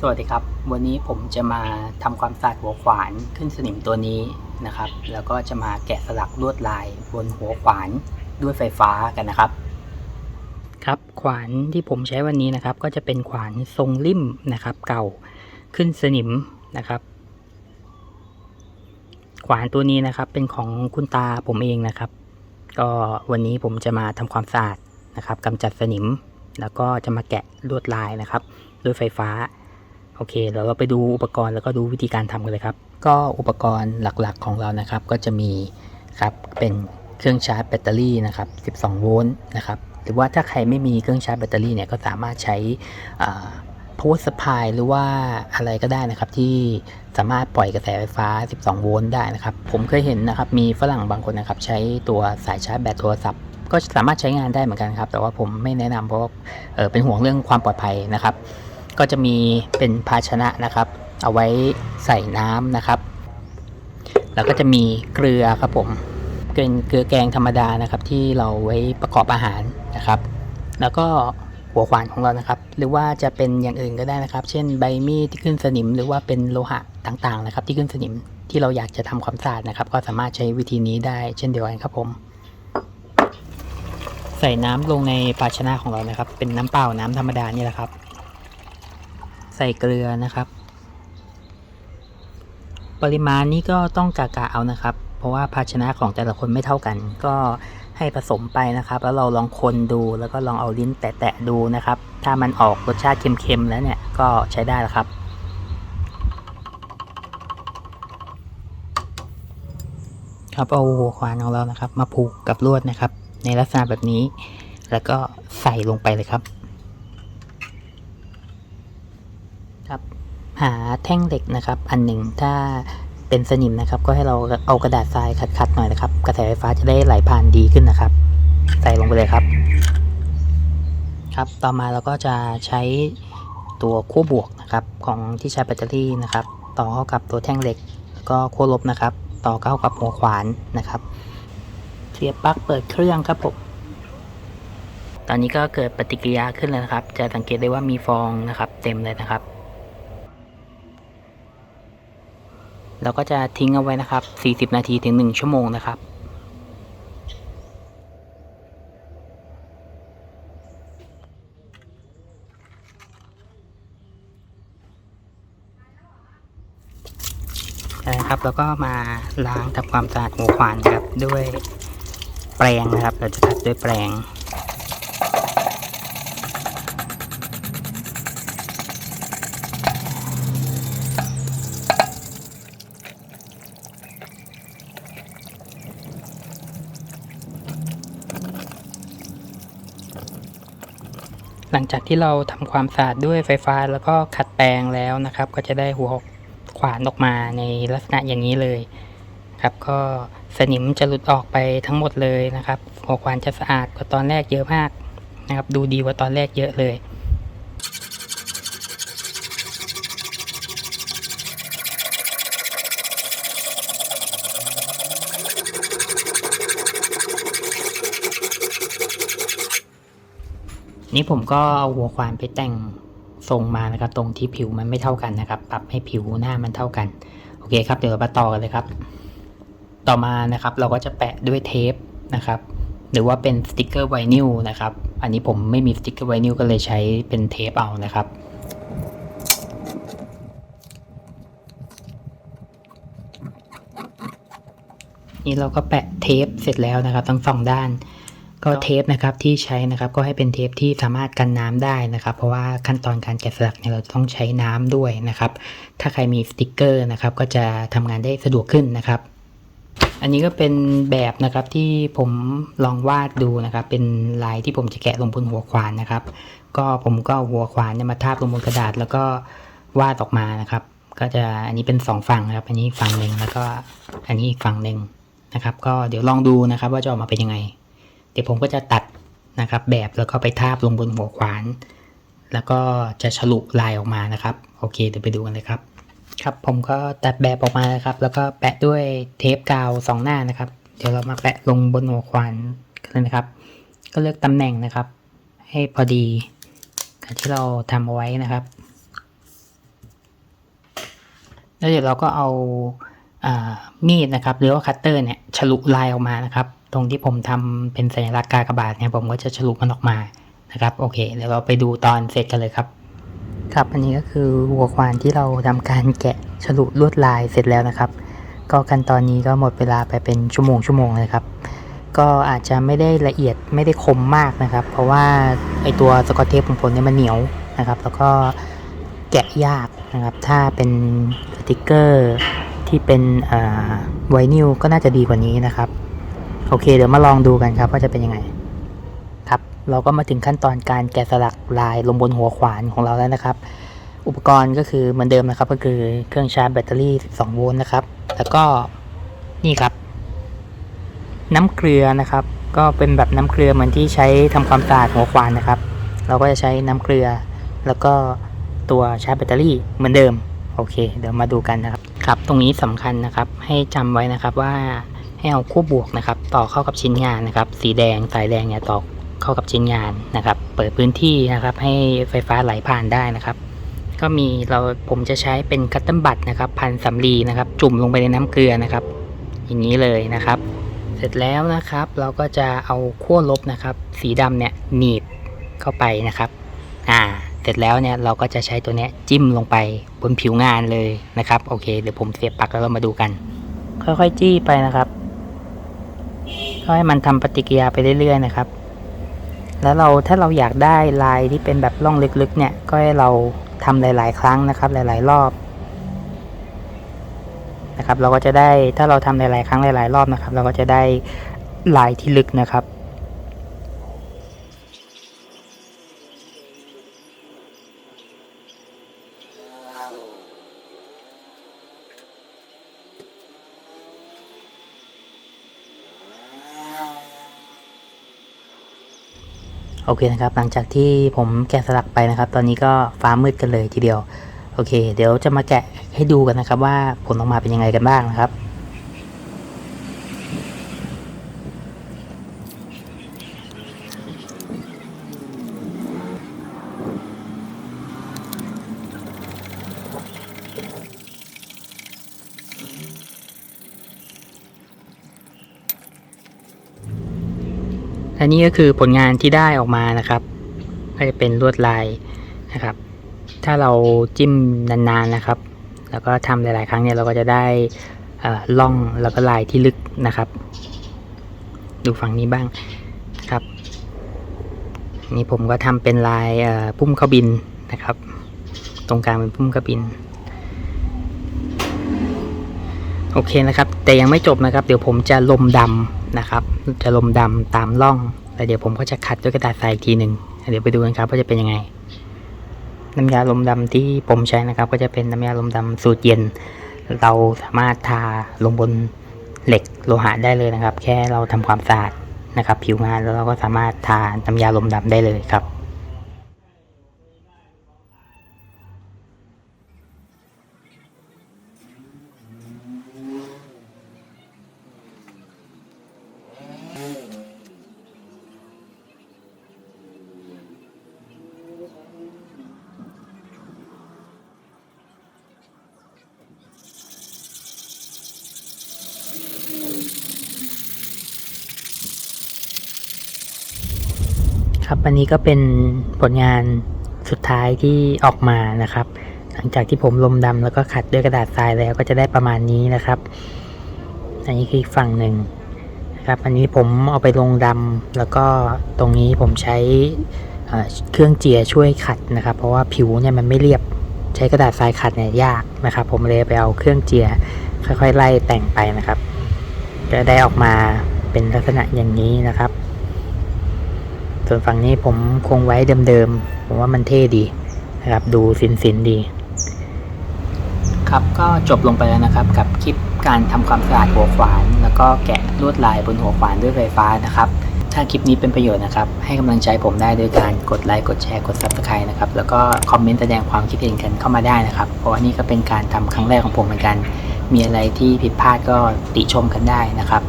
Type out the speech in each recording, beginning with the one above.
สวัสดีครับ วันนี้ผมจะมาทำความสะอาดหัวขวานขึ้นสนิมตัวนี้นะครับ แล้วก็จะมาแกะสลักลวดลายบนหัวขวานด้วยไฟฟ้ากันนะครับ ครับขวานที่ผมใช้วันนี้นะครับ ก็จะเป็นขวานทรงลิ่มนะครับ เก่าขึ้นสนิมนะครับ ขวานตัวนี้นะครับเป็นของคุณตาผมเองนะครับ ก็วันนี้ผมจะมาทำความสะอาดนะครับกำจัดสนิม แล้วก็จะมาแกะลวดลายนะครับ ด้วยไฟฟ้า โอเคเดี๋ยวเราไปดูอุปกรณ์แล้วก็ดูวิธีการทำกันเลยครับ ก็อุปกรณ์หลักๆของเรานะครับ ก็จะมีครับเป็นเครื่องชาร์จแบตเตอรี่นะครับ 12 โวลต์นะครับ หรือว่าถ้าใครไม่มีเครื่องชาร์จแบตเตอรี่เนี่ยก็สามารถใช้อ่า power supply หรือว่าอะไรก็ได้นะครับ ที่สามารถปล่อยกระแสไฟฟ้า 12 โวลต์ได้นะครับ ผมเคยเห็นนะครับ มีฝรั่งบางคนนะครับ ใช้ตัวสายชาร์จแบตโทรศัพท์ก็สามารถใช้งานได้เหมือนกันครับ แต่ว่าผมไม่แนะนำเพราะว่าเเป็นห่วงเรื่องความปลอดภัยนะครับ ก็จะมีเป็นภาชนะนะครับ เอาไว้ใส่น้ำนะครับ แล้วก็จะมีเกลือครับผมเป็นเกลือแกงธรรมดานะครับ ที่เราไว้ประกอบอาหารนะครับ แล้วก็หัวขวานของเรานะครับ หรือว่าจะเป็นอย่างอื่นก็ได้นะครับ เช่นใบมีดที่ขึ้นสนิม หรือว่าเป็นโลหะต่างๆนะครับ ที่ขึ้นสนิมที่เราอยากจะทำความสะอาดนะครับ ก็สามารถใช้วิธีนี้ได้เช่นเดียวกันครับผม ใส่น้ำลงในภาชนะของเรานะครับ เป็นน้ำเปล่าน้ำธรรมดานี่แหละครับ ใส่เกลือนะครับ ปริมาณนี้ก็ต้องกะกะเอานะครับ เพราะว่าภาชนะของแต่ละคนไม่เท่ากัน ก็ให้ผสมไปนะครับ แล้วเราลองคนดูแล้วก็ลองเอาลิ้นแตะๆดูนะครับ ถ้ามันออกรสชาติเค็มๆแล้วเนี่ยก็ใช้ได้แล้วครับครับเอาหัวขวานของเรานะครับ มาผูกกับลวดนะครับ ในลักษณะแบบนี้ แล้วก็ใส่ลงไปเลยครับ ครับหาแท่งเหล็กนะครับ อันหนึ่งถ้าเป็นสนิมนะครับ ก็ให้เราเอากระดาษทรายขัดๆหน่อยนะครับ กระแสไฟฟ้าจะได้ไหลผ่านดีขึ้นนะครับ ใส่ลงไปเลยครับ ครับต่อมาเราก็จะใช้ตัวขั้วบวกนะครับของที่ใช้แบตเตอรี่นะครับ ต่อเข้ากับตัวแท่งเหล็กแล้วก็ขั้วลบนะครับ ต่อเข้ากับหัวขวานนะครับเสียบปลั๊กเปิดเครื่องครับผมตอนนี้ก็เกิดปฏิกิริยาขึ้นแล้วนะครับ จะสังเกตได้ว่ามีฟองนะครับ เต็มเลยนะครับ เราก็จะทิ้งเอาไว้นะครับ 40 นาทีถึง 1 ชั่วโมงนะครับ นะครับแล้วก็มาล้างทำความสะอาดหัวขวานครับด้วยแปรงนะครับ เราจะขัดด้วยแปรง หลังจากที่เราทำความสะอาดด้วยไฟฟ้าแล้วก็ขัดแปรงแล้วนะครับ ก็จะได้หัวขวานออกมาในลักษณะอย่างนี้เลยครับ ก็สนิมจะหลุดออกไปทั้งหมดเลยนะครับ หัวขวานจะสะอาดกว่าตอนแรกเยอะมากนะครับ ดูดีกว่าตอนแรกเยอะเลย นี่ผมก็เอาหัวขวานไปแต่งทรงมานะครับ ตรงที่ผิวมันไม่เท่ากันนะครับ ปรับให้ผิวหน้ามันเท่ากัน โอเคครับ เดี๋ยวเรามาต่อกันเลยครับ ต่อมานะครับ เราก็จะแปะด้วยเทปนะครับ หรือว่าเป็นสติกเกอร์ไวนิลนะครับ อันนี้ผมไม่มีสติกเกอร์ไวนิลก็เลยใช้เป็นเทปเอานะครับนี่เราก็แปะเทปเสร็จแล้วนะครับ ทั้งสองด้าน ก็เทปนะครับที่ใช้นะครับก็ให้เป็นเทปที่สามารถกันน้ำได้นะครับ เพราะว่าขั้นตอนการแกะสลักเนี่ยเราต้องใช้น้ำด้วยนะครับ ถ้าใครมีสติกเกอร์นะครับ ก็จะทำงานได้สะดวกขึ้นนะครับ อันนี้ก็เป็นแบบนะครับที่ผมลองวาดดูนะครับ เป็นลายที่ผมจะแกะลงบนหัวขวานนะครับ ก็ผมก็เอาหัวขวานเนี่ยมาทาบลงบนกระดาษ แล้วก็วาดออกมานะครับ ก็จะอันนี้เป็นสองฝั่งนะครับ อันนี้ฝั่งหนึ่งแล้วก็อันนี้อีกฝั่งหนึ่งนะครับ ก็เดี๋ยวลองดูนะครับ ว่าจะออกมาเป็นยังไง เดี๋ยวผมก็จะตัดนะครับ แบบแล้วก็ไปทาบลงบนหัวขวาน แล้วก็จะฉลุลายออกมานะครับ โอเคเดี๋ยวไปดูกันเลยครับ ครับผมก็ตัดแบบออกมานะครับ แล้วก็แปะด้วยเทปกาวสองหน้านะครับ เดี๋ยวเรามาแปะลงบนหัวขวานกันเลยนะครับ ก็เลือกตำแหน่งนะครับ ให้พอดีกับที่เราทำเอาไว้นะครับ แล้วเดี๋ยวเราก็เอาอามีดนะครับ หรือว่าคัตเตอร์เนี่ยฉลุลายออกมานะครับ ตรงที่ผมทำเป็นสัญลักษณ์กากบาทเนี่ยผมก็จะฉลุมันออกมานะครับโอเคเดี๋ยวเราไปดูตอนเสร็จกันเลยครับ ครับอันนี้ก็คือวัวควานที่เราทำการแกะฉลุลวดลายเสร็จแล้วนะครับ ก็ขั้นตอนนี้ก็หมดเวลาไปเป็นชั่วโมงชั่วโมงเลยครับก็อาจจะไม่ได้ละเอียดไม่ได้คมมากนะครับ เพราะว่าไอตัวสกอตเทปของผมเนี่ยมันเหนียวนะครับ แล้วก็แกะยากนะครับ ถ้าเป็นสติกเกอร์ที่เป็นอ่าไวนิลก็น่าจะดีกว่านี้นะครับ โอเค เดี๋ยวมาลองดูกันครับว่าจะเป็นยังไง ครับ เราก็มาถึงขั้นตอนการแกะสลักลายลงบนหัวขวานของเราแล้วนะครับ อุปกรณ์ก็คือเหมือนเดิมนะครับ ก็คือเครื่องชาร์จแบตเตอรี่ 12 โวลต์นะครับ แล้วก็นี่ครับ น้ำเกลือนะครับ ก็เป็นแบบน้ำเกลือเหมือนที่ใช้ทำความสะอาดหัวควานนะครับ เราก็จะใช้น้ำเกลือ แล้วก็ตัวชาร์จแบตเตอรี่เหมือนเดิม โอเค เดี๋ยวมาดูกันนะครับ ครับ ตรงนี้สำคัญนะครับ ให้จำไว้นะครับว่าให้เอาคู่บวกนะครับ ต่อเข้ากับชิ้นงานนะครับ สีแดงสายแดงเนี่ยต่อเข้ากับชิ้นงานนะครับ เปิดพื้นที่นะครับให้ไฟฟ้าไหลผ่านได้นะครับ ก็มีเราผมจะใช้เป็นคัตเติ้ลบัตนะครับพันสำลีนะครับ จุ่มลงไปในน้ำเกลือนะครับ อย่างนี้เลยนะครับ เสร็จแล้วนะครับเราก็จะเอาขั้วลบนะครับ สีดำเนี่ยหนีบเข้าไปนะครับ อ่าเสร็จแล้วเนี่ยเราก็จะใช้ตัวเนี้ยจิ้มลงไปบนผิวงานเลยนะครับ โอเค เดี๋ยวผมเสียบปลั๊กแล้วเรามาดูกัน ค่อยๆ จี้ไปนะครับ ก็ให้มันทำปฏิกิริยาไปเรื่อยๆนะครับ แล้วเราถ้าเราอยากได้ลายที่เป็นแบบร่องลึกๆ เนี่ย ก็ให้เราทำหลาย ๆ ครั้งนะครับ หลาย ๆ รอบนะครับ เราก็จะได้ถ้าเราทำหลาย ๆ ครั้งหลาย ๆ รอบนะครับ เราก็จะได้ลายที่ลึกนะครับ โอเคนะครับ หลังจากที่ผมแกะสลักไปนะครับ ตอนนี้ก็ฟ้ามืดกันเลยทีเดียว โอเค เดี๋ยวจะมาแกะให้ดูกันนะครับ ว่าผลออกมาเป็นยังไงกันบ้างนะครับ และนี่ก็คือผลงานที่ได้ออกมานะครับ ก็จะเป็นลวดลายนะครับ ถ้าเราจิ้มนานๆนะครับ แล้วก็ทำหลายๆ ครั้งเนี่ยเราก็จะได้ล่องแล้วก็ลายที่ลึกนะครับ ดูฝั่งนี้บ้างครับ นี่ผมก็ทำเป็นลายพุ่มข้าบินนะครับ ตรงกลางเป็นพุ่มข้าบินโอเคนะครับ แต่ยังไม่จบนะครับ เดี๋ยวผมจะลมดำ นะครับ จะลมดำตามร่องแต่เดี๋ยวผมก็จะขัดด้วยกระดาษทรายอีกทีหนึ่งเดี๋ยวไปดูกันครับว่าจะเป็นยังไง น้ำยาลมดำที่ผมใช้นะครับ ก็จะเป็นน้ำยาลมดำสูตรเย็น เราสามารถทาลงบนเหล็กโลหะได้เลยนะครับ แค่เราทำความสะอาดนะครับ ผิวงานแล้วเราก็สามารถทาน้ำยาลมดำได้เลยครับ ครับ อันนี้ก็เป็นผลงานสุดท้ายที่ออกมานะครับ หลังจากที่ผมลมดำแล้วก็ขัดด้วยกระดาษทรายแล้วก็จะได้ประมาณนี้นะครับ อันนี้คือฝั่งหนึ่งนะครับ อันนี้ผมเอาไปลงดำแล้วก็ตรงนี้ผมใช้เอ่อเครื่องเจียช่วยขัดนะครับ เพราะว่าผิวเนี่ยมันไม่เรียบใช้กระดาษทรายขัดเนี่ยยากนะครับ ผมเลยไปเอาเครื่องเจียค่อยๆไล่แต่งไปนะครับ จะได้ออกมาเป็นลักษณะอย่างนี้นะครับ ส่วนฝั่งนี้ผมคงไว้เดิมๆ ผมว่ามันเท่ดีนะครับ ดูสินสินๆดี ครับก็จบลงไปแล้วนะครับ กับคลิปการทำความสะอาดหัวขวาน แล้วก็แกะลวดลายบนหัวขวานด้วยไฟฟ้านะครับ ถ้าคลิปนี้เป็นประโยชน์นะครับ ให้กำลังใจผมได้โดยการกดไลค์กดแชร์กด subscribe นะครับ แล้วก็คอมเมนต์แสดงความคิดเห็นกันเข้ามาได้นะครับ เพราะว่านี่ก็เป็นการทำครั้งแรกของผมเหมือนกัน มีอะไรที่ผิดพลาดก็ติชมกันได้นะครับ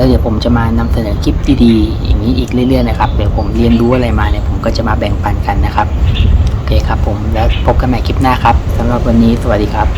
แล้วเดี๋ยวผมจะมานำเสนอคลิปดีๆอย่างนี้อีกเรื่อยๆนะครับเดี๋ยวผมเรียนรู้อะไรมาเนี่ยผมก็จะมาแบ่งปันกันนะครับโอเคครับผมแล้วพบกันใหม่คลิปหน้าครับสำหรับวันนี้สวัสดีครับ